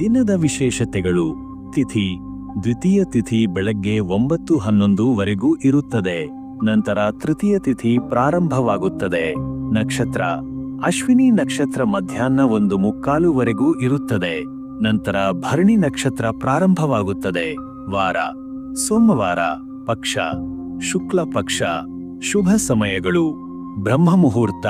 ದಿನದ ವಿಶೇಷತೆಗಳು. ತಿಥಿ. ದ್ವಿತೀಯ ತಿಥಿ ಬೆಳಗ್ಗೆ ಒಂಬತ್ತು ಹನ್ನೊಂದು ವರೆಗೂ ಇರುತ್ತದೆ. ನಂತರ ತೃತೀಯ ತಿಥಿ ಪ್ರಾರಂಭವಾಗುತ್ತದೆ. ನಕ್ಷತ್ರ. ಅಶ್ವಿನಿ ನಕ್ಷತ್ರ ಮಧ್ಯಾಹ್ನ ಒಂದು ಮುಕ್ಕಾಲುವರೆಗೂ ಇರುತ್ತದೆ. ನಂತರ ಭರಣಿ ನಕ್ಷತ್ರ ಪ್ರಾರಂಭವಾಗುತ್ತದೆ. ವಾರ. ಸೋಮವಾರ. ಪಕ್ಷ. ಶುಕ್ಲ ಪಕ್ಷ. ಶುಭ ಸಮಯಗಳು. ಬ್ರಹ್ಮ ಮುಹೂರ್ತ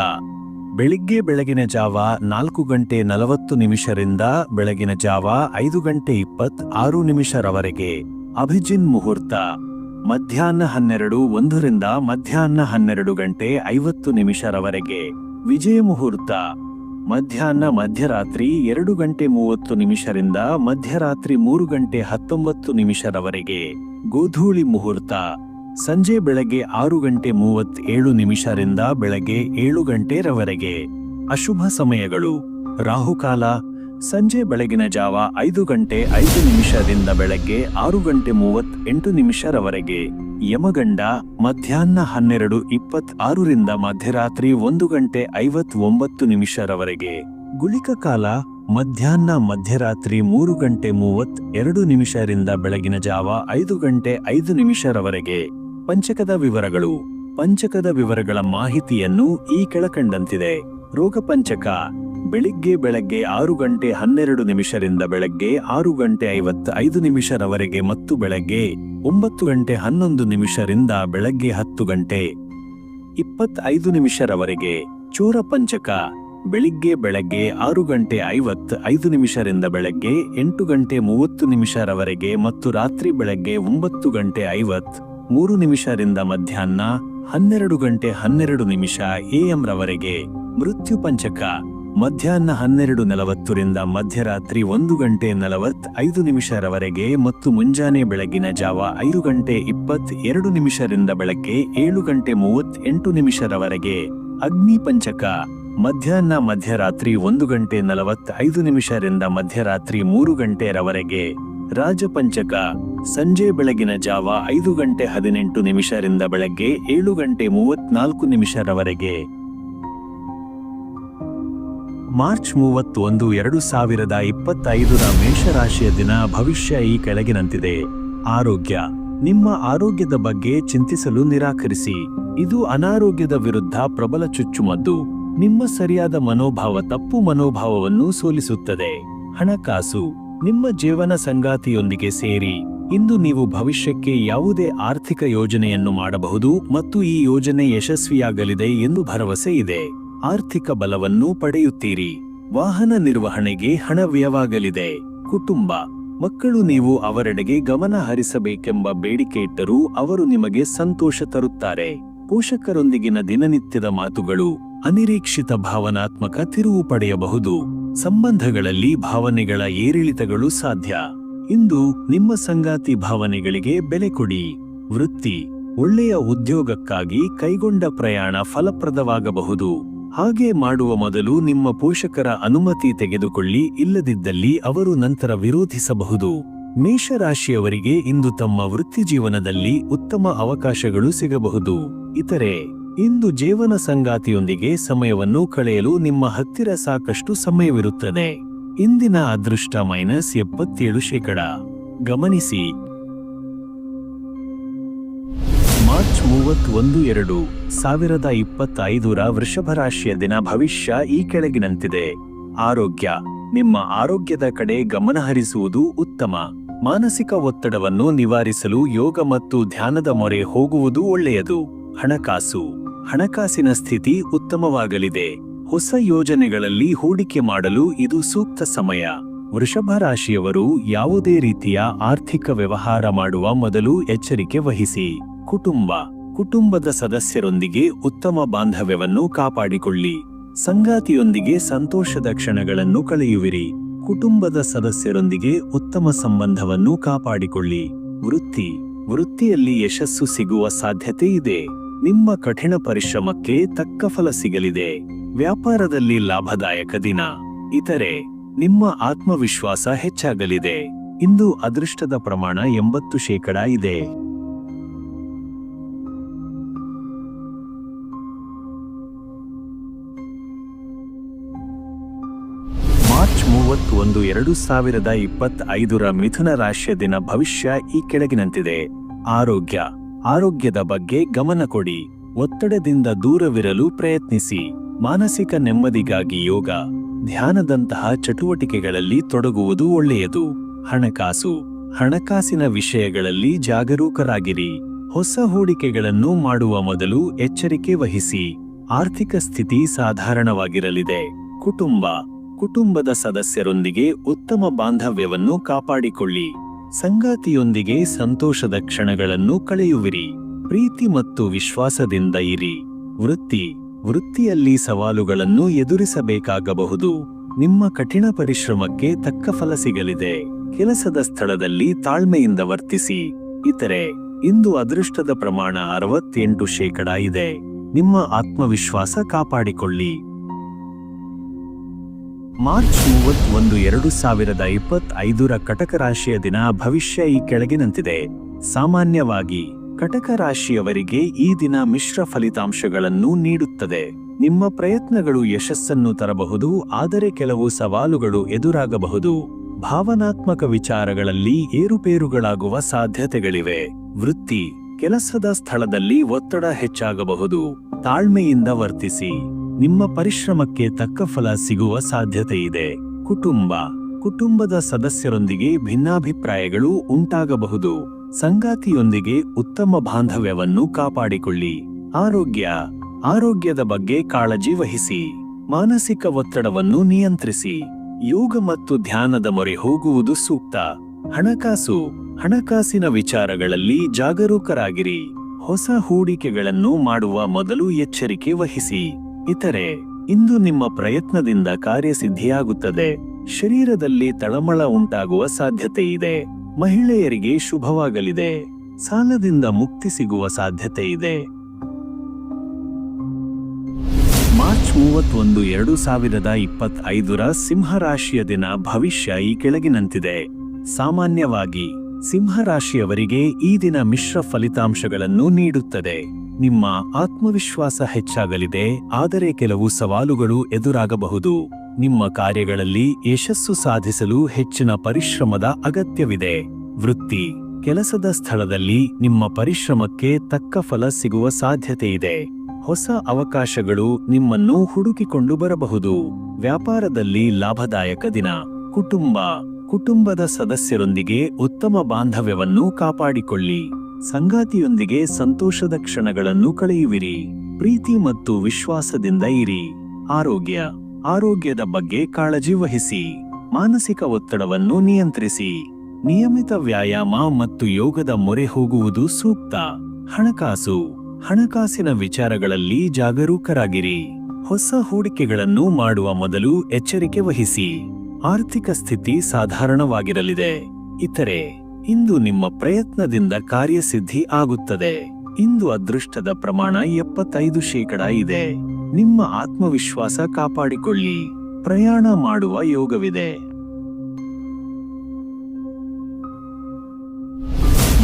ಬೆಳಿಗ್ಗೆ ಬೆಳಗಿನ ಜಾವ ನಾಲ್ಕು ಗಂಟೆ ನಲವತ್ತು ನಿಮಿಷರಿಂದ ಬೆಳಗಿನ ಜಾವ ಐದು ಗಂಟೆ ಇಪ್ಪತ್ ಆರು ನಿಮಿಷರವರೆಗೆ. ಅಭಿಜಿನ್ ಮುಹೂರ್ತ. ಮಧ್ಯಾಹ್ನ ಹನ್ನೆರಡು ಒಂದರಿಂದ ಮಧ್ಯಾಹ್ನ ಹನ್ನೆರಡು ಗಂಟೆ ಐವತ್ತು ನಿಮಿಷರವರೆಗೆ. ವಿಜಯ ಮುಹೂರ್ತ. ಮಧ್ಯಾಹ್ನ ಮಧ್ಯರಾತ್ರಿ ಎರಡು ಗಂಟೆ ಮೂವತ್ತು ನಿಮಿಷರಿಂದ ಮಧ್ಯರಾತ್ರಿ ಮೂರು ಗಂಟೆ ಹತ್ತೊಂಬತ್ತು ನಿಮಿಷರವರೆಗೆ. ಗೋಧೂಳಿ ಮುಹೂರ್ತ. ಸಂಜೆ ಬೆಳಗ್ಗೆ ಆರು ಗಂಟೆ ಮೂವತ್ತೇಳು ನಿಮಿಷರಿಂದ ಬೆಳಗ್ಗೆ ಏಳು ಗಂಟೆರವರೆಗೆ. ಅಶುಭ ಸಮಯಗಳು. ರಾಹುಕಾಲ. ಸಂಜೆ ಬೆಳಗಿನ ಜಾವ ಐದು ಗಂಟೆ ಐದು ನಿಮಿಷದಿಂದ ಬೆಳಗ್ಗೆ ಆರು ಗಂಟೆ ಮೂವತ್ತೆಂಟು ನಿಮಿಷರವರೆಗೆ. ಯಮಗಂಡ, ಮಧ್ಯಾಹ್ನ ಹನ್ನೆರಡು ಇಪ್ಪತ್ತಾರರಿಂದ ಮಧ್ಯರಾತ್ರಿ ಒಂದು ಗಂಟೆ ಐವತ್ತೊಂಬತ್ತು ನಿಮಿಷರವರೆಗೆ. ಗುಳಿಕ ಕಾಲ. ಮಧ್ಯಾಹ್ನ ಮಧ್ಯರಾತ್ರಿ ಮೂರು ಗಂಟೆ ಮೂವತ್ ಎರಡು ನಿಮಿಷರಿಂದ ಬೆಳಗಿನ ಜಾವ ಐದು ಗಂಟೆ ಐದು ನಿಮಿಷರವರೆಗೆ. ಪಂಚಕದ ವಿವರಗಳು. ಪಂಚಕದ ವಿವರಗಳ ಮಾಹಿತಿಯನ್ನು ಈ ಕೆಳಕಂಡಂತಿದೆ. ರೋಗ ಪಂಚಕ ಬೆಳಿಗ್ಗೆ ಬೆಳಗ್ಗೆ ಆರು ಗಂಟೆ ಹನ್ನೆರಡು ನಿಮಿಷರಿಂದ ಬೆಳಗ್ಗೆ ಆರು ಗಂಟೆ ಐವತ್ತ ಐದು ನಿಮಿಷರವರೆಗೆ ಮತ್ತು ಬೆಳಗ್ಗೆ ಒಂಬತ್ತು ಗಂಟೆ ಹನ್ನೊಂದು ನಿಮಿಷರಿಂದ ಬೆಳಗ್ಗೆ ಹತ್ತು ಗಂಟೆ ಇಪ್ಪತ್ತೈದು ನಿಮಿಷರವರೆಗೆ ಚೋರ ಪಂಚಕ ಬೆಳಿಗ್ಗೆ ಬೆಳಗ್ಗೆ ಆರು ಗಂಟೆ ಐವತ್ ಐದು ನಿಮಿಷರಿಂದ ಬೆಳಗ್ಗೆ ಎಂಟು ಗಂಟೆ ಮೂವತ್ತು ನಿಮಿಷರವರೆಗೆ ಮತ್ತು ರಾತ್ರಿ ಬೆಳಗ್ಗೆ ಒಂಬತ್ತು ಗಂಟೆ ಐವತ್ ಮೂರು ನಿಮಿಷರಿಂದ ಮಧ್ಯಾಹ್ನ ಹನ್ನೆರಡು ಗಂಟೆ ಹನ್ನೆರಡು ನಿಮಿಷ ಎಎಂ ರವರೆಗೆ ಮೃತ್ಯು ಪಂಚಕ. ಮಧ್ಯಾಹ್ನ ಹನ್ನೆರಡು ನಲವತ್ತರಿಂದ ಮಧ್ಯರಾತ್ರಿ ಒಂದು ಗಂಟೆ ನಲವತ್ ಐದು ನಿಮಿಷರವರೆಗೆ ಮತ್ತು ಮುಂಜಾನೆ ಬೆಳಗಿನ ಜಾವ ಐದು ಗಂಟೆ ಇಪ್ಪತ್ ಎರಡು ನಿಮಿಷರಿಂದ ಬೆಳಗ್ಗೆ ಏಳು ಗಂಟೆ ಮೂವತ್ತೆಂಟು ನಿಮಿಷರವರೆಗೆ ಅಗ್ನಿ ಪಂಚಕ. ಮಧ್ಯಾಹ್ನ ಮಧ್ಯರಾತ್ರಿ ಒಂದು ಗಂಟೆ ನಲವತ್ತೈದು ನಿಮಿಷರಿಂದ ಮಧ್ಯರಾತ್ರಿ ಮೂರು ಗಂಟೆರವರೆಗೆ ರಾಜಪಂಚಕ ಸಂಜೆ ಬೆಳಗಿನ ಜಾವ ಐದು ಗಂಟೆ ಹದಿನೆಂಟು ನಿಮಿಷರಿಂದ ಬೆಳಗ್ಗೆ ಏಳು ಗಂಟೆ ಮೂವತ್ನಾಲ್ಕು ನಿಮಿಷರವರೆಗೆ. ಮಾರ್ಚ್ ಮೂವತ್ತೊಂದು ಎರಡು ಸಾವಿರದ ಇಪ್ಪತ್ತೈದರ ಮೇಷರಾಶಿಯ ದಿನ ಭವಿಷ್ಯ ಈ ಕೆಳಗಿನಂತಿದೆ. ಆರೋಗ್ಯ. ನಿಮ್ಮ ಆರೋಗ್ಯದ ಬಗ್ಗೆ ಚಿಂತಿಸಲು ನಿರಾಕರಿಸಿ. ಇದು ಅನಾರೋಗ್ಯದ ವಿರುದ್ಧ ಪ್ರಬಲ ಚುಚ್ಚುಮದ್ದು. ನಿಮ್ಮ ಸರಿಯಾದ ಮನೋಭಾವ ತಪ್ಪು ಮನೋಭಾವವನ್ನು ಸೋಲಿಸುತ್ತದೆ. ಹಣಕಾಸು. ನಿಮ್ಮ ಜೀವನ ಸಂಗಾತಿಯೊಂದಿಗೆ ಸೇರಿ, ಇಂದು ನೀವು ಭವಿಷ್ಯಕ್ಕೆ ಯಾವುದೇ ಆರ್ಥಿಕ ಯೋಜನೆಯನ್ನು ಮಾಡಬಹುದು ಮತ್ತು ಈ ಯೋಜನೆ ಯಶಸ್ವಿಯಾಗಲಿದೆ ಎಂದು ಭರವಸೆ ಇದೆ. ಆರ್ಥಿಕ ಬಲವನ್ನು ಪಡೆಯುತ್ತೀರಿ. ವಾಹನ ನಿರ್ವಹಣೆಗೆ ಹಣ ವ್ಯಯವಾಗಲಿದೆ. ಕುಟುಂಬ, ಮಕ್ಕಳು ನೀವು ಅವರೆಡೆಗೆ ಗಮನ ಹರಿಸಬೇಕೆಂಬ ಬೇಡಿಕೆ ಇಟ್ಟರೂ ಅವರು ನಿಮಗೆ ಸಂತೋಷ ತರುತ್ತಾರೆ. ಪೋಷಕರೊಂದಿಗಿನ ದಿನನಿತ್ಯದ ಮಾತುಗಳು ಅನಿರೀಕ್ಷಿತ ಭಾವನಾತ್ಮಕ ತಿರುವು ಪಡೆಯಬಹುದು. ಸಂಬಂಧಗಳಲ್ಲಿ ಭಾವನೆಗಳ ಏರಿಳಿತಗಳು ಸಾಧ್ಯ. ಇಂದು ನಿಮ್ಮ ಸಂಗಾತಿ ಭಾವನೆಗಳಿಗೆ ಬೆಲೆ ಕೊಡಿ. ವೃತ್ತಿ ಒಳ್ಳೆಯ ಉದ್ಯೋಗಕ್ಕಾಗಿ ಕೈಗೊಂಡ ಪ್ರಯಾಣ ಫಲಪ್ರದವಾಗಬಹುದು. ಹಾಗೆ ಮಾಡುವ ಮೊದಲು ನಿಮ್ಮ ಪೋಷಕರ ಅನುಮತಿ ತೆಗೆದುಕೊಳ್ಳಿ, ಇಲ್ಲದಿದ್ದಲ್ಲಿ ಅವರು ನಂತರ ವಿರೋಧಿಸಬಹುದು. ಮೇಷರಾಶಿಯವರಿಗೆ ಇಂದು ತಮ್ಮ ವೃತ್ತಿ ಜೀವನದಲ್ಲಿ ಉತ್ತಮ ಅವಕಾಶಗಳು ಸಿಗಬಹುದು. ಇತರೆ ಇಂದು ಜೀವನ ಸಂಗಾತಿಯೊಂದಿಗೆ ಸಮಯವನ್ನು ಕಳೆಯಲು ನಿಮ್ಮ ಹತ್ತಿರ ಸಾಕಷ್ಟು ಸಮಯವಿರುತ್ತದೆ. ಇಂದಿನ ಅದೃಷ್ಟ ಮೈನಸ್ ಎಪ್ಪತ್ತೇಳು ಶೇಕಡ. ಗಮನಿಸಿ. ಮಾರ್ಚ್ ಮೂವತ್ತೊಂದು ಎರಡು ಸಾವಿರದ ಇಪ್ಪತ್ತೈದರ ವೃಷಭ ರಾಶಿಯ ದಿನ ಭವಿಷ್ಯ ಈ ಕೆಳಗಿನಂತಿದೆ. ಆರೋಗ್ಯ. ನಿಮ್ಮ ಆರೋಗ್ಯದ ಕಡೆ ಗಮನಹರಿಸುವುದು ಉತ್ತಮ. ಮಾನಸಿಕ ಒತ್ತಡವನ್ನು ನಿವಾರಿಸಲು ಯೋಗ ಮತ್ತು ಧ್ಯಾನದ ಮೊರೆ ಹೋಗುವುದು ಒಳ್ಳೆಯದು. ಹಣಕಾಸು. ಹಣಕಾಸಿನ ಸ್ಥಿತಿ ಉತ್ತಮವಾಗಲಿದೆ. ಹೊಸ ಯೋಜನೆಗಳಲ್ಲಿ ಹೂಡಿಕೆ ಮಾಡಲು ಇದು ಸೂಕ್ತ ಸಮಯ. ವೃಷಭ ರಾಶಿಯವರು ಯಾವುದೇ ರೀತಿಯ ಆರ್ಥಿಕ ವ್ಯವಹಾರ ಮಾಡುವ ಮೊದಲು ಎಚ್ಚರಿಕೆ ವಹಿಸಿ. ಕುಟುಂಬ. ಕುಟುಂಬದ ಸದಸ್ಯರೊಂದಿಗೆ ಉತ್ತಮ ಬಾಂಧವ್ಯವನ್ನು ಕಾಪಾಡಿಕೊಳ್ಳಿ. ಸಂಗಾತಿಯೊಂದಿಗೆ ಸಂತೋಷದ ಕ್ಷಣಗಳನ್ನು ಕಳೆಯುವಿರಿ. ಕುಟುಂಬದ ಸದಸ್ಯರೊಂದಿಗೆ ಉತ್ತಮ ಸಂಬಂಧವನ್ನು ಕಾಪಾಡಿಕೊಳ್ಳಿ. ವೃತ್ತಿ. ವೃತ್ತಿಯಲ್ಲಿ ಯಶಸ್ಸು ಸಿಗುವ ಸಾಧ್ಯತೆ ಇದೆ. ನಿಮ್ಮ ಕಠಿಣ ಪರಿಶ್ರಮಕ್ಕೆ ತಕ್ಕ ಫಲ ಸಿಗಲಿದೆ. ವ್ಯಾಪಾರದಲ್ಲಿ ಲಾಭದಾಯಕ ದಿನ. ಇತರೆ, ನಿಮ್ಮ ಆತ್ಮವಿಶ್ವಾಸ ಹೆಚ್ಚಾಗಲಿದೆ. ಇಂದು ಅದೃಷ್ಟದ ಪ್ರಮಾಣ ಎಂಬತ್ತು ಶೇಕಡ ಇದೆ. ಮಾರ್ಚ್ ಮೂವತ್ತೊಂದು ಎರಡು ಸಾವಿರದ ಇಪ್ಪತ್ತೈದರ ಮಿಥುನ ರಾಶಿಯ ದಿನ ಭವಿಷ್ಯ ಈ ಕೆಳಗಿನಂತಿದೆ. ಆರೋಗ್ಯ. ಆರೋಗ್ಯದ ಬಗ್ಗೆ ಗಮನ ಕೊಡಿ. ಒತ್ತಡದಿಂದ ದೂರವಿರಲು ಪ್ರಯತ್ನಿಸಿ. ಮಾನಸಿಕ ನೆಮ್ಮದಿಗಾಗಿ ಯೋಗ, ಧ್ಯಾನದಂತಹ ಚಟುವಟಿಕೆಗಳಲ್ಲಿ ತೊಡಗುವುದು ಒಳ್ಳೆಯದು. ಹಣಕಾಸು, ಹಣಕಾಸಿನ ವಿಷಯಗಳಲ್ಲಿ ಜಾಗರೂಕರಾಗಿರಿ. ಹೊಸ ಹೂಡಿಕೆಗಳನ್ನು ಮಾಡುವ ಮೊದಲು ಎಚ್ಚರಿಕೆ ವಹಿಸಿ. ಆರ್ಥಿಕ ಸ್ಥಿತಿ ಸಾಧಾರಣವಾಗಿರಲಿದೆ. ಕುಟುಂಬ, ಕುಟುಂಬದ ಸದಸ್ಯರೊಂದಿಗೆ ಉತ್ತಮ ಬಾಂಧವ್ಯವನ್ನು ಕಾಪಾಡಿಕೊಳ್ಳಿ. ಸಂಗಾತಿಯೊಂದಿಗೆ ಸಂತೋಷದ ಕ್ಷಣಗಳನ್ನು ಕಳೆಯುವಿರಿ. ಪ್ರೀತಿ ಮತ್ತು ವಿಶ್ವಾಸದಿಂದ ಇರಿ. ವೃತ್ತಿ. ವೃತ್ತಿಯಲ್ಲಿ ಸವಾಲುಗಳನ್ನು ಎದುರಿಸಬೇಕಾಗಬಹುದು. ನಿಮ್ಮ ಕಠಿಣ ಪರಿಶ್ರಮಕ್ಕೆ ತಕ್ಕ ಫಲ ಸಿಗಲಿದೆ. ಕೆಲಸದ ಸ್ಥಳದಲ್ಲಿ ತಾಳ್ಮೆಯಿಂದ ವರ್ತಿಸಿ. ಇತರೆ, ಇಂದು ಅದೃಷ್ಟದ ಪ್ರಮಾಣ ಅರವತ್ತೆಂಟು ಶೇಕಡ ಇದೆ. ನಿಮ್ಮ ಆತ್ಮವಿಶ್ವಾಸ ಕಾಪಾಡಿಕೊಳ್ಳಿ. ಮಾರ್ಚ್ ಮೂವತ್ತೊಂದು ಎರಡು ಸಾವಿರದ ಇಪ್ಪತ್ತೈದರ ಕಟಕ ರಾಶಿಯ ದಿನ ಭವಿಷ್ಯ ಈ ಕೆಳಗಿನಂತಿದೆ ಸಾಮಾನ್ಯವಾಗಿ ಕಟಕ ರಾಶಿಯವರಿಗೆ ಈ ದಿನ ಮಿಶ್ರ ಫಲಿತಾಂಶಗಳನ್ನು ನೀಡುತ್ತದೆ. ನಿಮ್ಮ ಪ್ರಯತ್ನಗಳು ಯಶಸ್ಸನ್ನು ತರಬಹುದು, ಆದರೆ ಕೆಲವು ಸವಾಲುಗಳು ಎದುರಾಗಬಹುದು. ಭಾವನಾತ್ಮಕ ವಿಚಾರಗಳಲ್ಲಿ ಏರುಪೇರುಗಳಾಗುವ ಸಾಧ್ಯತೆಗಳಿವೆ. ವೃತ್ತಿ, ಕೆಲಸದ ಸ್ಥಳದಲ್ಲಿ ಒತ್ತಡ ಹೆಚ್ಚಾಗಬಹುದು. ತಾಳ್ಮೆಯಿಂದ ವರ್ತಿಸಿ. ನಿಮ್ಮ ಪರಿಶ್ರಮಕ್ಕೆ ತಕ್ಕ ಫಲ ಸಿಗುವ ಸಾಧ್ಯತೆ ಇದೆ ಕುಟುಂಬ. ಕುಟುಂಬದ ಸದಸ್ಯರೊಂದಿಗೆ ಭಿನ್ನಾಭಿಪ್ರಾಯಗಳು ಉಂಟಾಗಬಹುದು. ಸಂಗಾತಿಯೊಂದಿಗೆ ಉತ್ತಮ ಬಾಂಧವ್ಯವನ್ನು ಕಾಪಾಡಿಕೊಳ್ಳಿ. ಆರೋಗ್ಯ. ಆರೋಗ್ಯದ ಬಗ್ಗೆ ಕಾಳಜಿ ವಹಿಸಿ. ಮಾನಸಿಕ ಒತ್ತಡವನ್ನು ನಿಯಂತ್ರಿಸಿ. ಯೋಗ ಮತ್ತು ಧ್ಯಾನದ ಮೊರೆ ಹೋಗುವುದು ಸೂಕ್ತ. ಹಣಕಾಸು. ಹಣಕಾಸಿನ ವಿಚಾರಗಳಲ್ಲಿ ಜಾಗರೂಕರಾಗಿರಿ. ಹೊಸ ಹೂಡಿಕೆಗಳನ್ನು ಮಾಡುವ ಮೊದಲು ಎಚ್ಚರಿಕೆ ವಹಿಸಿ. ಇತರೆ, ಇಂದು ನಿಮ್ಮ ಪ್ರಯತ್ನದಿಂದ ಕಾರ್ಯಸಿದ್ಧಿಯಾಗುತ್ತದೆ. ಶರೀರದಲ್ಲಿ ತಳಮಳ ಉಂಟಾಗುವ ಸಾಧ್ಯತೆ ಇದೆ. ಮಹಿಳೆಯರಿಗೆ ಶುಭವಾಗಲಿದೆ. ಸಾಲದಿಂದ ಮುಕ್ತಿ ಸಿಗುವ ಸಾಧ್ಯತೆ ಇದೆ. ಮಾರ್ಚ್ ಮೂವತ್ತೊಂದು, ಎರಡು ಸಾವಿರದ ಇಪ್ಪತ್ತೈದರ ಸಿಂಹರಾಶಿಯ ದಿನ ಭವಿಷ್ಯ ಈ ಕೆಳಗಿನಂತಿದೆ. ಸಾಮಾನ್ಯವಾಗಿ, ಸಿಂಹರಾಶಿಯವರಿಗೆ ಈ ದಿನ ಮಿಶ್ರ ಫಲಿತಾಂಶಗಳನ್ನು ನೀಡುತ್ತದೆ. ನಿಮ್ಮ ಆತ್ಮವಿಶ್ವಾಸ ಹೆಚ್ಚಾಗಲಿದೆ, ಆದರೆ ಕೆಲವು ಸವಾಲುಗಳು ಎದುರಾಗಬಹುದು. ನಿಮ್ಮ ಕಾರ್ಯಗಳಲ್ಲಿ ಯಶಸ್ಸು ಸಾಧಿಸಲು ಹೆಚ್ಚಿನ ಪರಿಶ್ರಮದ ಅಗತ್ಯವಿದೆ. ವೃತ್ತಿ. ಕೆಲಸದ ಸ್ಥಳದಲ್ಲಿ ನಿಮ್ಮ ಪರಿಶ್ರಮಕ್ಕೆ ತಕ್ಕ ಫಲ ಸಿಗುವ ಸಾಧ್ಯತೆಯಿದೆ. ಹೊಸ ಅವಕಾಶಗಳು ನಿಮ್ಮನ್ನು ಹುಡುಕಿಕೊಂಡು ಬರಬಹುದು. ವ್ಯಾಪಾರದಲ್ಲಿ ಲಾಭದಾಯಕ ದಿನ. ಕುಟುಂಬ. ಕುಟುಂಬದ ಸದಸ್ಯರೊಂದಿಗೆ ಉತ್ತಮ ಬಾಂಧವ್ಯವನ್ನು ಕಾಪಾಡಿಕೊಳ್ಳಿ. ಸಂಗಾತಿಯೊಂದಿಗೆ ಸಂತೋಷದ ಕ್ಷಣಗಳನ್ನು ಕಳೆಯುವಿರಿ. ಪ್ರೀತಿ ಮತ್ತು ವಿಶ್ವಾಸದಿಂದ ಇರಿ. ಆರೋಗ್ಯ. ಆರೋಗ್ಯದ ಬಗ್ಗೆ ಕಾಳಜಿ ವಹಿಸಿ. ಮಾನಸಿಕ ಒತ್ತಡವನ್ನು ನಿಯಂತ್ರಿಸಿ. ನಿಯಮಿತ ವ್ಯಾಯಾಮ ಮತ್ತು ಯೋಗದ ಮೊರೆ ಹೋಗುವುದು ಸೂಕ್ತ. ಹಣಕಾಸು. ಹಣಕಾಸಿನ ವಿಚಾರಗಳಲ್ಲಿ ಜಾಗರೂಕರಾಗಿರಿ. ಹೊಸ ಹೂಡಿಕೆಗಳನ್ನು ಮಾಡುವ ಮೊದಲು ಎಚ್ಚರಿಕೆ ವಹಿಸಿ. ಆರ್ಥಿಕ ಸ್ಥಿತಿ ಸಾಧಾರಣವಾಗಿರಲಿದೆ. ಇತರೆ. ಇಂದು ನಿಮ್ಮ ಪ್ರಯತ್ನದಿಂದ ಕಾರ್ಯಸಿದ್ಧಿ ಆಗುತ್ತದೆ. ಇಂದು ಅದೃಷ್ಟದ ಪ್ರಮಾಣ ಎಪ್ಪತ್ತೈದು ಶೇಕಡ ಇದೆ. ನಿಮ್ಮ ಆತ್ಮವಿಶ್ವಾಸ ಕಾಪಾಡಿಕೊಳ್ಳಿ. ಪ್ರಯಾಣ ಮಾಡುವ ಯೋಗವಿದೆ.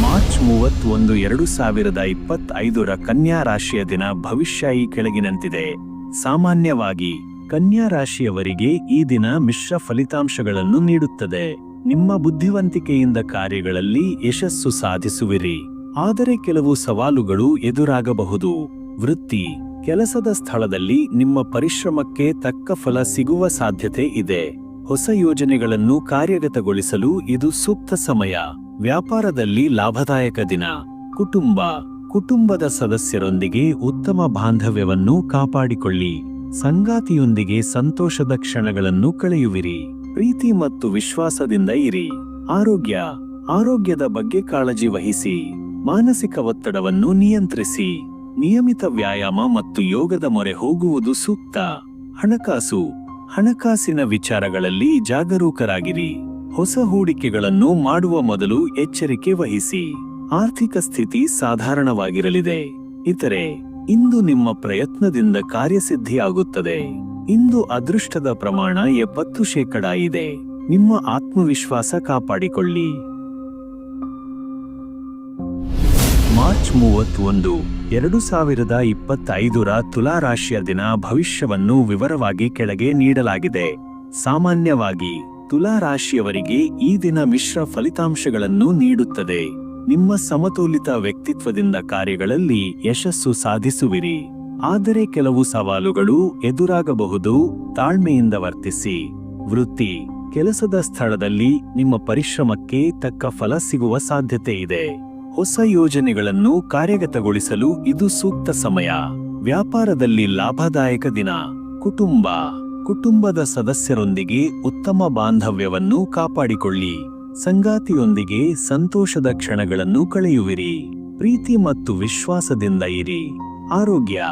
ಮಾರ್ಚ್ ಮೂವತ್ತೊಂದು ಎರಡು ಸಾವಿರದ ಇಪ್ಪತ್ತೈದರ ಕನ್ಯಾ ರಾಶಿಯ ದಿನ ಭವಿಷ್ಯ ಈ ಕೆಳಗಿನಂತಿದೆ. ಸಾಮಾನ್ಯವಾಗಿ ಕನ್ಯಾ ರಾಶಿಯವರಿಗೆ ಈ ದಿನ ಮಿಶ್ರ ಫಲಿತಾಂಶಗಳನ್ನು ನೀಡುತ್ತದೆ. ನಿಮ್ಮ ಬುದ್ಧಿವಂತಿಕೆಯಿಂದ ಕಾರ್ಯಗಳಲ್ಲಿ ಯಶಸ್ಸು ಸಾಧಿಸುವಿರಿ. ಆದರೆ ಕೆಲವು ಸವಾಲುಗಳು ಎದುರಾಗಬಹುದು. ವೃತ್ತಿ. ಕೆಲಸದ ಸ್ಥಳದಲ್ಲಿ ನಿಮ್ಮ ಪರಿಶ್ರಮಕ್ಕೆ ತಕ್ಕ ಫಲ ಸಿಗುವ ಸಾಧ್ಯತೆ ಇದೆ. ಹೊಸ ಯೋಜನೆಗಳನ್ನು ಕಾರ್ಯಗತಗೊಳಿಸಲು ಇದು ಸೂಕ್ತ ಸಮಯ. ವ್ಯಾಪಾರದಲ್ಲಿ ಲಾಭದಾಯಕ ದಿನ. ಕುಟುಂಬ. ಕುಟುಂಬದ ಸದಸ್ಯರೊಂದಿಗೆ ಉತ್ತಮ ಬಾಂಧವ್ಯವನ್ನು ಕಾಪಾಡಿಕೊಳ್ಳಿ. ಸಂಗಾತಿಯೊಂದಿಗೆ ಸಂತೋಷದ ಕ್ಷಣಗಳನ್ನು ಕಳೆಯುವಿರಿ. ಪ್ರೀತಿ ಮತ್ತು ವಿಶ್ವಾಸದಿಂದ ಇರಿ. ಆರೋಗ್ಯ, ಆರೋಗ್ಯದ ಬಗ್ಗೆ ಕಾಳಜಿ ವಹಿಸಿ. ಮಾನಸಿಕ ಒತ್ತಡವನ್ನು ನಿಯಂತ್ರಿಸಿ. ನಿಯಮಿತ ವ್ಯಾಯಾಮ ಮತ್ತು ಯೋಗದ ಮೊರೆ ಹೋಗುವುದು ಸೂಕ್ತ. ಹಣಕಾಸು, ಹಣಕಾಸಿನ ವಿಚಾರಗಳಲ್ಲಿ ಜಾಗರೂಕರಾಗಿರಿ. ಹೊಸ ಹೂಡಿಕೆಗಳನ್ನು ಮಾಡುವ ಮೊದಲು ಎಚ್ಚರಿಕೆ ವಹಿಸಿ. ಆರ್ಥಿಕ ಸ್ಥಿತಿ ಸಾಧಾರಣವಾಗಿರಲಿದೆ. ಇತರೆ, ಇಂದು ನಿಮ್ಮ ಪ್ರಯತ್ನದಿಂದ ಕಾರ್ಯಸಿದ್ಧಿಯಾಗುತ್ತದೆ. ಇಂದು ಅದೃಷ್ಟದ ಪ್ರಮಾಣ ಎಪ್ಪತ್ತು ಶೇಕಡ ಇದೆ. ನಿಮ್ಮ ಆತ್ಮವಿಶ್ವಾಸ ಕಾಪಾಡಿಕೊಳ್ಳಿ. ಮಾರ್ಚ್ ಮೂವತ್ತೊಂದು, ಎರಡು ಸಾವಿರದ ಇಪ್ಪತ್ತೈದರ ತುಲಾ ರಾಶಿಯ ದಿನ ಭವಿಷ್ಯವನ್ನು ವಿವರವಾಗಿ ಕೆಳಗೆ ನೀಡಲಾಗಿದೆ. ಸಾಮಾನ್ಯವಾಗಿ, ತುಲಾ ರಾಶಿಯವರಿಗೆ ಈ ದಿನ ಮಿಶ್ರ ಫಲಿತಾಂಶಗಳನ್ನು ನೀಡುತ್ತದೆ. ನಿಮ್ಮ ಸಮತೋಲಿತ ವ್ಯಕ್ತಿತ್ವದಿಂದ ಕಾರ್ಯಗಳಲ್ಲಿ ಯಶಸ್ಸು ಸಾಧಿಸುವಿರಿ. ಆದರೆ ಕೆಲವು ಸವಾಲುಗಳು ಎದುರಾಗಬಹುದು. ತಾಳ್ಮೆಯಿಂದ ವರ್ತಿಸಿ. ವೃತ್ತಿ. ಕೆಲಸದ ಸ್ಥಳದಲ್ಲಿ ನಿಮ್ಮ ಪರಿಶ್ರಮಕ್ಕೆ ತಕ್ಕ ಫಲ ಸಿಗುವ ಸಾಧ್ಯತೆ ಇದೆ. ಹೊಸ ಯೋಜನೆಗಳನ್ನು ಕಾರ್ಯಗತಗೊಳಿಸಲು ಇದು ಸೂಕ್ತ ಸಮಯ. ವ್ಯಾಪಾರದಲ್ಲಿ ಲಾಭದಾಯಕ ದಿನ. ಕುಟುಂಬ. ಕುಟುಂಬದ ಸದಸ್ಯರೊಂದಿಗೆ ಉತ್ತಮ ಬಾಂಧವ್ಯವನ್ನು ಕಾಪಾಡಿಕೊಳ್ಳಿ. ಸಂಗಾತಿಯೊಂದಿಗೆ ಸಂತೋಷದ ಕ್ಷಣಗಳನ್ನು ಕಳೆಯುವಿರಿ. ಪ್ರೀತಿ ಮತ್ತು ವಿಶ್ವಾಸದಿಂದ ಇರಿ. ಆರೋಗ್ಯ.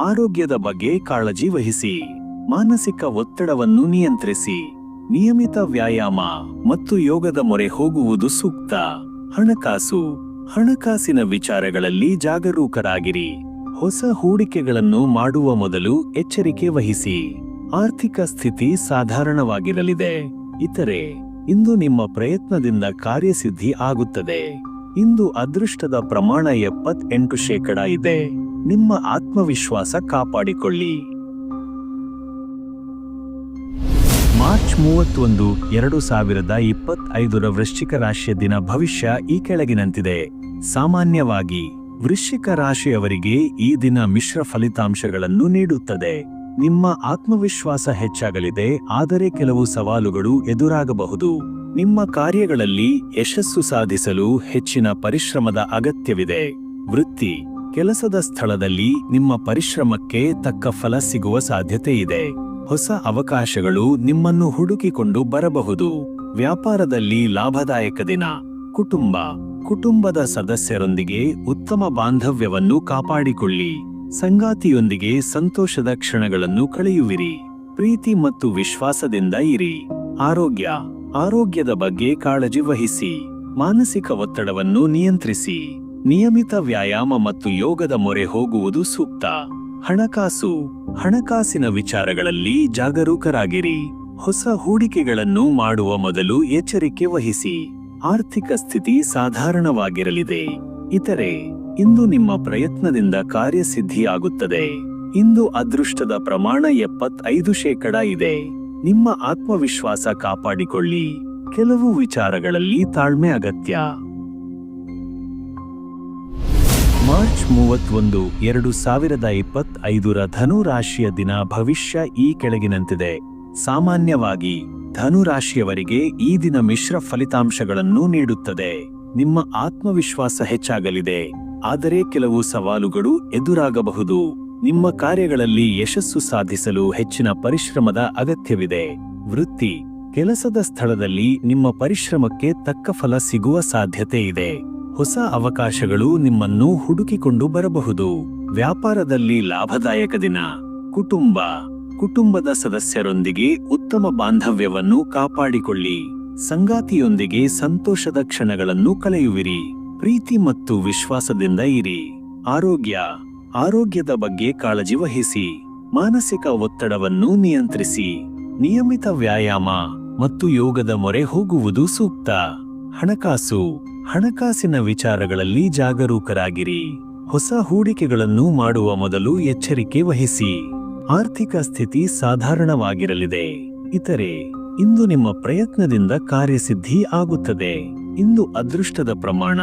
ಆರೋಗ್ಯದ ಬಗ್ಗೆ ಕಾಳಜಿ ವಹಿಸಿ. ಮಾನಸಿಕ ಒತ್ತಡವನ್ನು ನಿಯಂತ್ರಿಸಿ. ನಿಯಮಿತ ವ್ಯಾಯಾಮ ಮತ್ತು ಯೋಗದ ಮೊರೆ ಹೋಗುವುದು ಸೂಕ್ತ. ಹಣಕಾಸು. ಹಣಕಾಸಿನ ವಿಚಾರಗಳಲ್ಲಿ ಜಾಗರೂಕರಾಗಿರಿ. ಹೊಸ ಹೂಡಿಕೆಗಳನ್ನು ಮಾಡುವ ಮೊದಲು ಎಚ್ಚರಿಕೆ ವಹಿಸಿ. ಆರ್ಥಿಕ ಸ್ಥಿತಿ ಸಾಧಾರಣವಾಗಿರಲಿದೆ. ಇತರೆ, ಇಂದು ನಿಮ್ಮ ಪ್ರಯತ್ನದಿಂದ ಕಾರ್ಯಸಿದ್ಧಿ ಆಗುತ್ತದೆ. ಇಂದು ಅದೃಷ್ಟದ ಪ್ರಮಾಣ ಎಪ್ಪತ್ತೆಂಟು ಶೇಕಡ ಇದೆ. ನಿಮ್ಮ ಆತ್ಮವಿಶ್ವಾಸ ಕಾಪಾಡಿಕೊಳ್ಳಿ. ಮಾರ್ಚ್ ಮೂವತ್ತೊಂದು, ಎರಡು ಸಾವಿರದ ಇಪ್ಪತ್ತೈದರ ವೃಶ್ಚಿಕ ರಾಶಿಯ ದಿನ ಭವಿಷ್ಯ ಈ ಕೆಳಗಿನಂತಿದೆ. ಸಾಮಾನ್ಯವಾಗಿ, ವೃಶ್ಚಿಕ ರಾಶಿಯವರಿಗೆ ಈ ದಿನ ಮಿಶ್ರ ಫಲಿತಾಂಶಗಳನ್ನು ನೀಡುತ್ತದೆ. ನಿಮ್ಮ ಆತ್ಮವಿಶ್ವಾಸ ಹೆಚ್ಚಾಗಲಿದೆ, ಆದರೆ ಕೆಲವು ಸವಾಲುಗಳು ಎದುರಾಗಬಹುದು. ನಿಮ್ಮ ಕಾರ್ಯಗಳಲ್ಲಿ ಯಶಸ್ಸು ಸಾಧಿಸಲು ಹೆಚ್ಚಿನ ಪರಿಶ್ರಮದ ಅಗತ್ಯವಿದೆ. ವೃತ್ತಿ. ಕೆಲಸದ ಸ್ಥಳದಲ್ಲಿ ನಿಮ್ಮ ಪರಿಶ್ರಮಕ್ಕೆ ತಕ್ಕ ಫಲ ಸಿಗುವ ಸಾಧ್ಯತೆ ಇದೆ. ಹೊಸ ಅವಕಾಶಗಳು ನಿಮ್ಮನ್ನು ಹುಡುಕಿಕೊಂಡು ಬರಬಹುದು. ವ್ಯಾಪಾರದಲ್ಲಿ ಲಾಭದಾಯಕ ದಿನ. ಕುಟುಂಬ. ಕುಟುಂಬದ ಸದಸ್ಯರೊಂದಿಗೆ ಉತ್ತಮ ಬಾಂಧವ್ಯವನ್ನು ಕಾಪಾಡಿಕೊಳ್ಳಿ. ಸಂಗಾತಿಯೊಂದಿಗೆ ಸಂತೋಷದ ಕ್ಷಣಗಳನ್ನು ಕಳೆಯುವಿರಿ. ಪ್ರೀತಿ ಮತ್ತು ವಿಶ್ವಾಸದಿಂದ ಇರಿ. ಆರೋಗ್ಯ. ಆರೋಗ್ಯದ ಬಗ್ಗೆ ಕಾಳಜಿ ವಹಿಸಿ. ಮಾನಸಿಕ ಒತ್ತಡವನ್ನು ನಿಯಂತ್ರಿಸಿ. ನಿಯಮಿತ ವ್ಯಾಯಾಮ ಮತ್ತು ಯೋಗದ ಮೊರೆ ಹೋಗುವುದು ಸೂಕ್ತ. ಹಣಕಾಸು. ಹಣಕಾಸಿನ ವಿಚಾರಗಳಲ್ಲಿ ಜಾಗರೂಕರಾಗಿರಿ. ಹೊಸ ಹೂಡಿಕೆಗಳನ್ನು ಮಾಡುವ ಮೊದಲು ಎಚ್ಚರಿಕೆ ವಹಿಸಿ. ಆರ್ಥಿಕ ಸ್ಥಿತಿ ಸಾಧಾರಣವಾಗಿರಲಿದೆ. ಇತರೆ, ಇಂದು ನಿಮ್ಮ ಪ್ರಯತ್ನದಿಂದ ಕಾರ್ಯಸಿದ್ಧಿಯಾಗುತ್ತದೆ. ಇಂದು ಅದೃಷ್ಟದ ಪ್ರಮಾಣ ಎಪ್ಪತ್ತೈದು ಶೇಕಡ ಇದೆ. ನಿಮ್ಮ ಆತ್ಮವಿಶ್ವಾಸ ಕಾಪಾಡಿಕೊಳ್ಳಿ. ಕೆಲವು ವಿಚಾರಗಳಲ್ಲಿ ತಾಳ್ಮೆ ಅಗತ್ಯ. ಮಾರ್ಚ್ ಮೂವತ್ತೊಂದು, ಎರಡು ಸಾವಿರದ ಇಪ್ಪತ್ತೈದರ ಧನುರಾಶಿಯ ದಿನ ಭವಿಷ್ಯ ಈ ಕೆಳಗಿನಂತಿದೆ. ಸಾಮಾನ್ಯವಾಗಿ, ಧನುರಾಶಿಯವರಿಗೆ ಈ ದಿನ ಮಿಶ್ರ ಫಲಿತಾಂಶಗಳನ್ನು ನೀಡುತ್ತದೆ. ನಿಮ್ಮ ಆತ್ಮವಿಶ್ವಾಸ ಹೆಚ್ಚಾಗಲಿದೆ. ಆದರೆ ಕೆಲವು ಸವಾಲುಗಳು ಎದುರಾಗಬಹುದು. ನಿಮ್ಮ ಕಾರ್ಯಗಳಲ್ಲಿ ಯಶಸ್ಸು ಸಾಧಿಸಲು ಹೆಚ್ಚಿನ ಪರಿಶ್ರಮದ ಅಗತ್ಯವಿದೆ. ವೃತ್ತಿ, ಕೆಲಸದ ಸ್ಥಳದಲ್ಲಿ ನಿಮ್ಮ ಪರಿಶ್ರಮಕ್ಕೆ ತಕ್ಕ ಫಲ ಸಿಗುವ ಸಾಧ್ಯತೆ ಇದೆ. ಹೊಸ ಅವಕಾಶಗಳು ನಿಮ್ಮನ್ನು ಹುಡುಕಿಕೊಂಡು ಬರಬಹುದು. ವ್ಯಾಪಾರದಲ್ಲಿ ಲಾಭದಾಯಕ ದಿನ. ಕುಟುಂಬ. ಕುಟುಂಬದ ಸದಸ್ಯರೊಂದಿಗೆ ಉತ್ತಮ ಬಾಂಧವ್ಯವನ್ನು ಕಾಪಾಡಿಕೊಳ್ಳಿ. ಸಂಗಾತಿಯೊಂದಿಗೆ ಸಂತೋಷದ ಕ್ಷಣಗಳನ್ನು ಕಲೆಯುವಿರಿ ಪ್ರೀತಿ ಮತ್ತು ವಿಶ್ವಾಸದಿಂದ ಇರಿ. ಆರೋಗ್ಯ. ಆರೋಗ್ಯದ ಬಗ್ಗೆ ಕಾಳಜಿ ವಹಿಸಿ. ಮಾನಸಿಕ ಒತ್ತಡವನ್ನು ನಿಯಂತ್ರಿಸಿ. ನಿಯಮಿತ ವ್ಯಾಯಾಮ ಮತ್ತು ಯೋಗದ ಮೊರೆ ಹೋಗುವುದು ಸೂಕ್ತ. ಹಣಕಾಸು. ಹಣಕಾಸಿನ ವಿಚಾರಗಳಲ್ಲಿ ಜಾಗರೂಕರಾಗಿರಿ. ಹೊಸ ಹೂಡಿಕೆಗಳನ್ನು ಮಾಡುವ ಮೊದಲು ಎಚ್ಚರಿಕೆ ವಹಿಸಿ. ಆರ್ಥಿಕ ಸ್ಥಿತಿ ಸಾಧಾರಣವಾಗಿರಲಿದೆ. ಇತರೆ, ಇಂದು ನಿಮ್ಮ ಪ್ರಯತ್ನದಿಂದ ಕಾರ್ಯಸಿದ್ಧಿ ಆಗುತ್ತದೆ. ಇಂದು ಅದೃಷ್ಟದ ಪ್ರಮಾಣ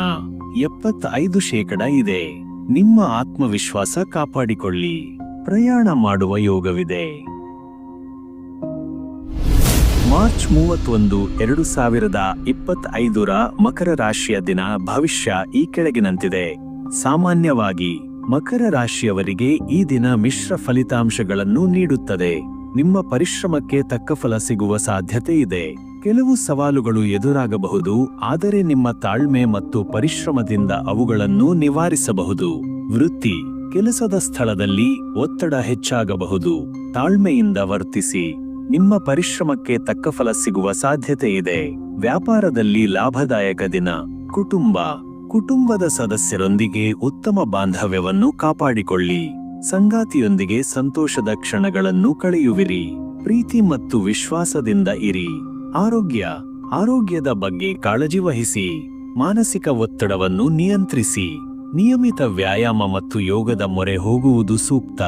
ಎಪ್ಪತ್ತೈದು ಶೇಕಡ ಇದೆ. ನಿಮ್ಮ ಆತ್ಮವಿಶ್ವಾಸ ಕಾಪಾಡಿಕೊಳ್ಳಿ. ಪ್ರಯಾಣ ಮಾಡುವ ಯೋಗವಿದೆ. ಮಾರ್ಚ್ ಮೂವತ್ತೊಂದು ಎರಡು ಸಾವಿರದ ಇಪ್ಪತ್ತೈದರ ಮಕರ ರಾಶಿಯ ದಿನ ಭವಿಷ್ಯ ಈ ಕೆಳಗಿನಂತಿದೆ. ಸಾಮಾನ್ಯವಾಗಿ ಮಕರ ರಾಶಿಯವರಿಗೆ ಈ ದಿನ ಮಿಶ್ರ ಫಲಿತಾಂಶಗಳನ್ನು ನೀಡುತ್ತದೆ. ನಿಮ್ಮ ಪರಿಶ್ರಮಕ್ಕೆ ತಕ್ಕ ಫಲ ಸಿಗುವ ಸಾಧ್ಯತೆ ಇದೆ. ಕೆಲವು ಸವಾಲುಗಳು ಎದುರಾಗಬಹುದು, ಆದರೆ ನಿಮ್ಮ ತಾಳ್ಮೆ ಮತ್ತು ಪರಿಶ್ರಮದಿಂದ ಅವುಗಳನ್ನು ನಿವಾರಿಸಬಹುದು. ವೃತ್ತಿ ಕೆಲಸದ ಸ್ಥಳದಲ್ಲಿ ಒತ್ತಡ ಹೆಚ್ಚಾಗಬಹುದು. ತಾಳ್ಮೆಯಿಂದ ವರ್ತಿಸಿ. ನಿಮ್ಮ ಪರಿಶ್ರಮಕ್ಕೆ ತಕ್ಕ ಫಲ ಸಿಗುವ ಸಾಧ್ಯತೆ ಇದೆ. ವ್ಯಾಪಾರದಲ್ಲಿ ಲಾಭದಾಯಕ ದಿನ, ಕುಟುಂಬ, ಕುಟುಂಬದ ಸದಸ್ಯರೊಂದಿಗೆ ಉತ್ತಮ ಬಾಂಧವ್ಯವನ್ನು ಕಾಪಾಡಿಕೊಳ್ಳಿ. ಸಂಗಾತಿಯೊಂದಿಗೆ ಸಂತೋಷದ ಕ್ಷಣಗಳನ್ನು ಕಳೆಯುವಿರಿ. ಪ್ರೀತಿ ಮತ್ತು ವಿಶ್ವಾಸದಿಂದ ಇರಿ. ಆರೋಗ್ಯ, ಆರೋಗ್ಯದ ಬಗ್ಗೆ ಕಾಳಜಿ ವಹಿಸಿ. ಮಾನಸಿಕ ಒತ್ತಡವನ್ನು ನಿಯಂತ್ರಿಸಿ. ನಿಯಮಿತ ವ್ಯಾಯಾಮ ಮತ್ತು ಯೋಗದ ಮೊರೆ ಹೋಗುವುದು ಸೂಕ್ತ.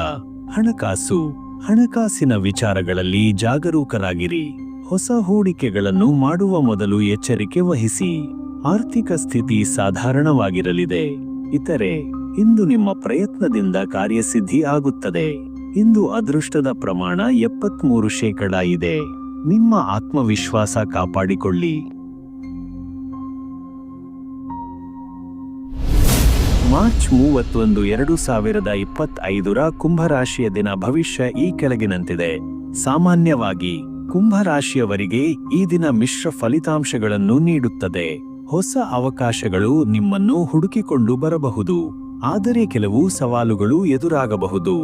ಹಣಕಾಸು ಹಣಕಾಸಿನ ವಿಚಾರಗಳಲ್ಲಿ ಜಾಗರೂಕರಾಗಿರಿ. ಹೊಸ ಹೂಡಿಕೆಗಳನ್ನು ಮಾಡುವ ಮೊದಲು ಎಚ್ಚರಿಕೆ ವಹಿಸಿ. ಆರ್ಥಿಕ ಸ್ಥಿತಿ ಸಾಧಾರಣವಾಗಿರಲಿದೆ. ಇತರೆ, ಇಂದು ನಿಮ್ಮ ಪ್ರಯತ್ನದಿಂದ ಕಾರ್ಯಸಿದ್ಧಿ ಆಗುತ್ತದೆ. ಇಂದು ಅದೃಷ್ಟದ ಪ್ರಮಾಣ ಎಪ್ಪತ್ಮೂರು ಶೇಕಡ ಇದೆ. ನಿಮ್ಮ ಆತ್ಮವಿಶ್ವಾಸ ಕಾಪಾಡಿಕೊಳ್ಳಿ. ಮಾರ್ಚ್ ಮೂವತ್ತೊಂದು ಎರಡು ಸಾವಿರದ ಇಪ್ಪತ್ತೈದರ ಕುಂಭರಾಶಿಯ ದಿನ ಭವಿಷ್ಯ ಈ ಕೆಳಗಿನಂತಿದೆ. ಸಾಮಾನ್ಯವಾಗಿ ಕುಂಭರಾಶಿಯವರಿಗೆ ಈ ದಿನ ಮಿಶ್ರ ಫಲಿತಾಂಶಗಳನ್ನು ನೀಡುತ್ತದೆ. ಹೊಸ ಅವಕಾಶಗಳು ನಿಮ್ಮನ್ನು ಹುಡುಕಿಕೊಂಡು ಬರಬಹುದು. ಆದರೆ ಕೆಲವು ಸವಾಲುಗಳು ಎದುರಾಗಬಹುದು.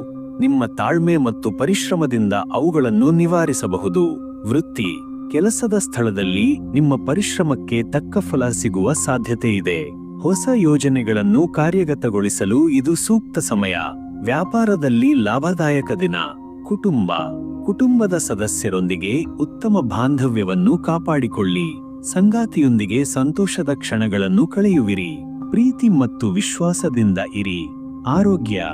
ನಿಮ್ಮ ತಾಳ್ಮೆ ಮತ್ತು ಪರಿಶ್ರಮದಿಂದ ಅವುಗಳನ್ನು ನಿವಾರಿಸಬಹುದು. ವೃತ್ತಿ, ಕೆಲಸದ ಸ್ಥಳದಲ್ಲಿ ನಿಮ್ಮ ಪರಿಶ್ರಮಕ್ಕೆ ತಕ್ಕ ಫಲ ಸಿಗುವ ಸಾಧ್ಯತೆ ಇದೆ. ಹೊಸ ಯೋಜನೆಗಳನ್ನು ಕಾರ್ಯಗತಗೊಳಿಸಲು ಇದು ಸೂಕ್ತ ಸಮಯ. ವ್ಯಾಪಾರದಲ್ಲಿ ಲಾಭದಾಯಕ ದಿನ. ಕುಟುಂಬ. ಕುಟುಂಬದ ಸದಸ್ಯರೊಂದಿಗೆ ಉತ್ತಮ ಬಾಂಧವ್ಯವನ್ನು ಕಾಪಾಡಿಕೊಳ್ಳಿ. ಸಂಗಾತಿಯೊಂದಿಗೆ ಸಂತೋಷದ ಕ್ಷಣಗಳನ್ನು ಕಳೆಯುವಿರಿ. ಪ್ರೀತಿ ಮತ್ತು ವಿಶ್ವಾಸದಿಂದ ಇರಿ. ಆರೋಗ್ಯ.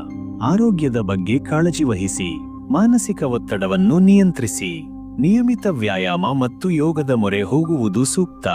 ಆರೋಗ್ಯದ ಬಗ್ಗೆ ಕಾಳಜಿ ವಹಿಸಿ. ಮಾನಸಿಕ ಒತ್ತಡವನ್ನು ನಿಯಂತ್ರಿಸಿ. ನಿಯಮಿತ ವ್ಯಾಯಾಮ ಮತ್ತು ಯೋಗದ ಮೊರೆ ಹೋಗುವುದು ಸೂಕ್ತ.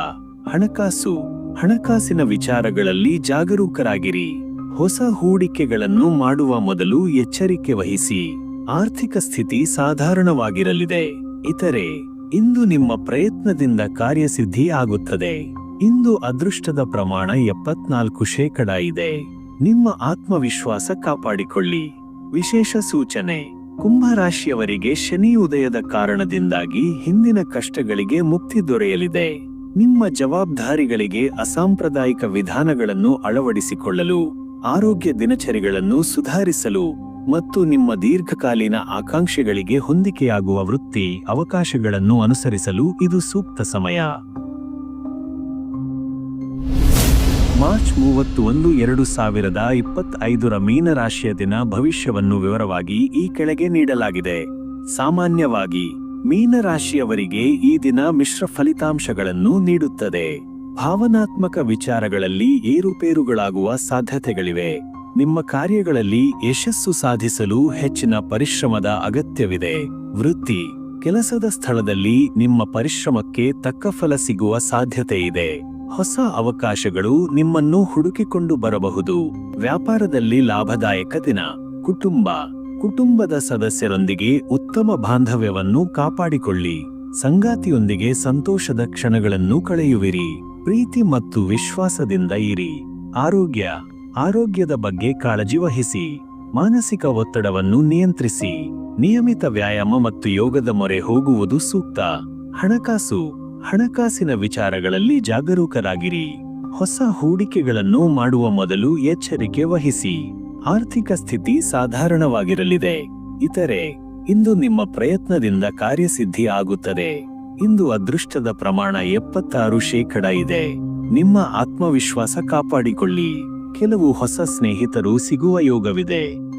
ಹಣಕಾಸು. ಹಣಕಾಸಿನ ವಿಚಾರಗಳಲ್ಲಿ ಜಾಗರೂಕರಾಗಿರಿ. ಹೊಸ ಹೂಡಿಕೆಗಳನ್ನು ಮಾಡುವ ಮೊದಲು ಎಚ್ಚರಿಕೆ ವಹಿಸಿ. ಆರ್ಥಿಕ ಸ್ಥಿತಿ ಸಾಧಾರಣವಾಗಿರಲಿದೆ. ಇತರೆ, ಇಂದು ನಿಮ್ಮ ಪ್ರಯತ್ನದಿಂದ ಕಾರ್ಯಸಿದ್ಧಿ ಆಗುತ್ತದೆ. ಇಂದು ಅದೃಷ್ಟದ ಪ್ರಮಾಣ ಎಪ್ಪತ್ನಾಲ್ಕು ಶೇಕಡ ಇದೆ. ನಿಮ್ಮ ಆತ್ಮವಿಶ್ವಾಸ ಕಾಪಾಡಿಕೊಳ್ಳಿ. ವಿಶೇಷ ಸೂಚನೆ, ಕುಂಭರಾಶಿಯವರಿಗೆ ಶನಿ ಉದಯದ ಕಾರಣದಿಂದಾಗಿ ಹಿಂದಿನ ಕಷ್ಟಗಳಿಗೆ ಮುಕ್ತಿ ದೊರೆಯಲಿದೆ. ನಿಮ್ಮ ಜವಾಬ್ದಾರಿಗಳಿಗೆ ಅಸಾಂಪ್ರದಾಯಿಕ ವಿಧಾನಗಳನ್ನು ಅಳವಡಿಸಿಕೊಳ್ಳಲು, ಆರೋಗ್ಯ ದಿನಚರಿಗಳನ್ನು ಸುಧಾರಿಸಲು ಮತ್ತು ನಿಮ್ಮ ದೀರ್ಘಕಾಲೀನ ಆಕಾಂಕ್ಷೆಗಳಿಗೆ ಹೊಂದಿಕೆಯಾಗುವ ವೃತ್ತಿ ಅವಕಾಶಗಳನ್ನು ಅನುಸರಿಸಲು ಇದು ಸೂಕ್ತ ಸಮಯ. ಮಾರ್ಚ್ ಮೂವತ್ತು ಒಂದು ಎರಡು ಸಾವಿರದ ಇಪ್ಪತ್ತೈದರ ಮೀನರಾಶಿಯ ದಿನ ಭವಿಷ್ಯವನ್ನು ವಿವರವಾಗಿ ಈ ಕೆಳಗೆ ನೀಡಲಾಗಿದೆ. ಸಾಮಾನ್ಯವಾಗಿ ಮೀನರಾಶಿಯವರಿಗೆ ಈ ದಿನ ಮಿಶ್ರ ಫಲಿತಾಂಶಗಳನ್ನು ನೀಡುತ್ತದೆ. ಭಾವನಾತ್ಮಕ ವಿಚಾರಗಳಲ್ಲಿ ಏರುಪೇರುಗಳಾಗುವ ಸಾಧ್ಯತೆಗಳಿವೆ. ನಿಮ್ಮ ಕಾರ್ಯಗಳಲ್ಲಿ ಯಶಸ್ಸು ಸಾಧಿಸಲು ಹೆಚ್ಚಿನ ಪರಿಶ್ರಮದ ಅಗತ್ಯವಿದೆ. ವೃತ್ತಿ. ಕೆಲಸದ ಸ್ಥಳದಲ್ಲಿ ನಿಮ್ಮ ಪರಿಶ್ರಮಕ್ಕೆ ತಕ್ಕ ಫಲ ಸಿಗುವ ಸಾಧ್ಯತೆ ಇದೆ ಹೊಸ ಅವಕಾಶಗಳು ನಿಮ್ಮನ್ನು ಹುಡುಕಿಕೊಂಡು ಬರಬಹುದು. ವ್ಯಾಪಾರದಲ್ಲಿ ಲಾಭದಾಯಕ ದಿನ. ಕುಟುಂಬ. ಕುಟುಂಬದ ಸದಸ್ಯರೊಂದಿಗೆ ಉತ್ತಮ ಬಾಂಧವ್ಯವನ್ನು ಕಾಪಾಡಿಕೊಳ್ಳಿ. ಸಂಗಾತಿಯೊಂದಿಗೆ ಸಂತೋಷದ ಕ್ಷಣಗಳನ್ನು ಕಳೆಯುವಿರಿ. ಪ್ರೀತಿ ಮತ್ತು ವಿಶ್ವಾಸದಿಂದ ಇರಿ. ಆರೋಗ್ಯ, ಆರೋಗ್ಯದ ಬಗ್ಗೆ ಕಾಳಜಿ ವಹಿಸಿ. ಮಾನಸಿಕ ಒತ್ತಡವನ್ನು ನಿಯಂತ್ರಿಸಿ. ನಿಯಮಿತ ವ್ಯಾಯಾಮ ಮತ್ತು ಯೋಗದ ಮೊರೆ ಹೋಗುವುದು ಸೂಕ್ತ. ಹಣಕಾಸು, ಹಣಕಾಸಿನ ವಿಚಾರಗಳಲ್ಲಿ ಜಾಗರೂಕರಾಗಿರಿ. ಹೊಸ ಹೂಡಿಕೆಗಳನ್ನು ಮಾಡುವ ಮೊದಲು ಎಚ್ಚರಿಕೆ ವಹಿಸಿ. ಆರ್ಥಿಕ ಸ್ಥಿತಿ ಸಾಧಾರಣವಾಗಿರಲಿದೆ. ಇತರೆ, ಇಂದು ನಿಮ್ಮ ಪ್ರಯತ್ನದಿಂದ ಕಾರ್ಯಸಿದ್ಧಿ ಆಗುತ್ತದೆ. ಇಂದು ಅದೃಷ್ಟದ ಪ್ರಮಾಣ ಎಪ್ಪತ್ತಾರು ಶೇಕಡ ಇದೆ. ನಿಮ್ಮ ಆತ್ಮವಿಶ್ವಾಸ ಕಾಪಾಡಿಕೊಳ್ಳಿ. ಕೆಲವು ಹೊಸ ಸ್ನೇಹಿತರು ಸಿಗುವ ಯೋಗವಿದೆ.